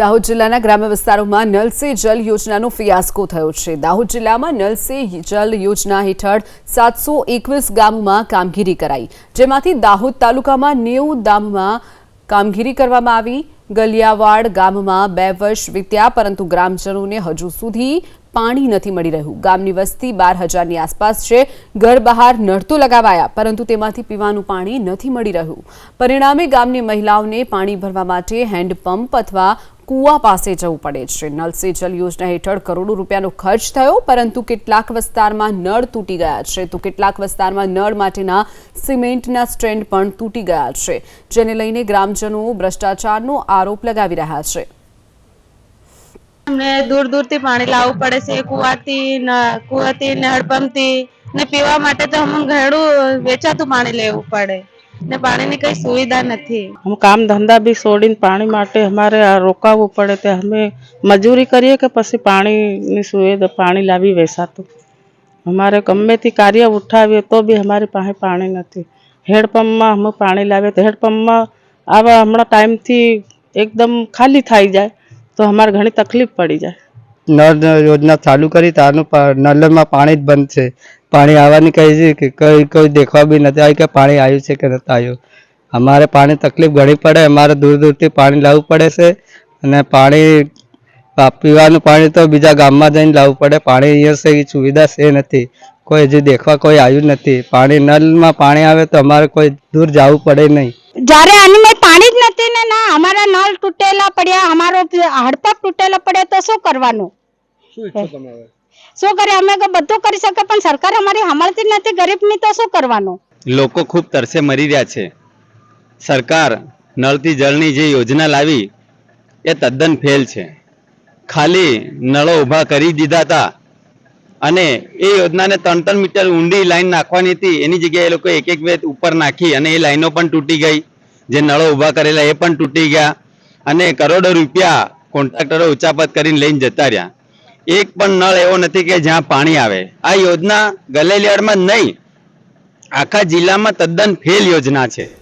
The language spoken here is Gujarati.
દાહોદ જિલ્લાના ગ્રામ્ય વિસ્તારોમાં નલ સે જલ યોજનાનો ફિયાસ્કો થયો છે. દાહોદ જિલ્લામાં નલ સે જલ યોજના હેઠળ સાતસો એકવીસ ગામોમાં કામગીરી કરાઈ. જેમાંથી દાહોદ તાલુકામાં નેવું ગામમાં કામગીરી કરવામાં આવી. ગલિયાવાડ ગામમાં બે વર્ષ વીત્યા, પરંતુ ગ્રામજનોને હજુ સુધી પાણી નથી મળી રહ્યું. ગામની વસ્તી બાર હજારની આસપાસ છે. ઘર બહાર નળ તો લગાવાયા, પરંતુ તેમાંથી પીવાનું પાણી નથી મળી રહ્યું. પરિણામે ગામની મહિલાઓને પાણી ભરવા માટે હેન્ડપંપ અથવા કૂવા પાસે જવું પડે છે. નલ સે જલ યોજના હેઠળ કરોડો રૂપિયાનો ખર્ચ થયો, પરંતુ કેટલાક વિસ્તારમાં નળ તૂટી ગયા છે. તો કેટલાક વિસ્તારમાં નળ માટેના સિમેન્ટના સ્ટેન્ડ પણ તૂટી ગયા છે, જેને લઈને ગ્રામજનો ભ્રષ્ટાચારનો આરોપ લગાવી રહ્યા છે. અમને દૂર દૂરથી પાણી લાવવું પડે છે, કુવાથી કુવાથી નળપંપથી ને પીવા માટે તો અમને ઘણું વેચાતું પાણી લેવું પડે. ને પાણીની કઈ સુવિધા નથી. હમ, કામ ધંધા બી છોડીને પાણી માટે અમારે રોકાવવું પડે તે અમે મજૂરી કરીએ કે પછી પાણીની સુવિધા, પાણી લાવી વેસાતું અમારે ગમેથી કાર્ય ઉઠાવીએ તો બી અમારી પાસે પાણી નથી. હેડપંપમાં અમે પાણી લાવીએ તો હેડપંપમાં આવા હમણાં ટાઈમથી એકદમ ખાલી થઈ જાય તો અમારે ઘણી તકલીફ પડી જાય. નળ યોજના ચાલુ કરી ત્યારનું નળમાં પાણી જ બંધ છે. પાણી આવવાની કહી છે કે કઈ, કોઈ દેખવા બી નથી આવી કે પાણી આવ્યું છે કે નથી આવ્યું. અમારે પાણી તકલીફ ઘણી પડે, અમારે દૂર દૂરથી પાણી લાવવું પડે છે. અને પાણી પીવાનું પાણી તો બીજા ગામમાં જઈને લાવવું પડે. પાણી અહીંયા છે સુવિધા છે નથી. કોઈ હજી દેખવા કોઈ આવ્યું નથી. પાણી નલમાં પાણી આવે તો અમારે કોઈ દૂર જવું પડે નહીં. જ્યારે આની મેં જ નથી ને ના અમારા નળ તૂટેલા પડ્યા અમારો હડપંપ તૂટેલા પડ્યા તો શું કરવાનું? શું કરે અમે બધું કરી શકે પણ સરકાર અમારી સાંભળતી જ નથી ગરીબની તો શું કરવાનું? લોકો ખૂબ તરસે મરી રહ્યા છે. સરકાર નળથી જળની જે યોજના લાવી એ તદ્દન ફેલ છે. ખાલી નળો ઊભા કરી દીધા હતા અને એ યોજનાને ત્રણ ત્રણ મીટર ઊંડી લાઈન નાખવાની હતી એની જગ્યાએ એ લોકો એક એક વેત ઉપર નાખી અને એ લાઈનો પણ તૂટી ગઈ. જે નળો ઊભા કરેલા એ પણ તૂટી ગયા અને કરોડો રૂપિયા કોન્ટ્રાક્ટરો ઉચાપત કરીને લઈને જતા રહ્યા. એક પણ નળ એવો નથી કે જ્યાં પાણી આવે. આ યોજના ગલેલિયાડમાં નહીં, આખા જિલ્લામાં તદ્દન ફેલ યોજના છે.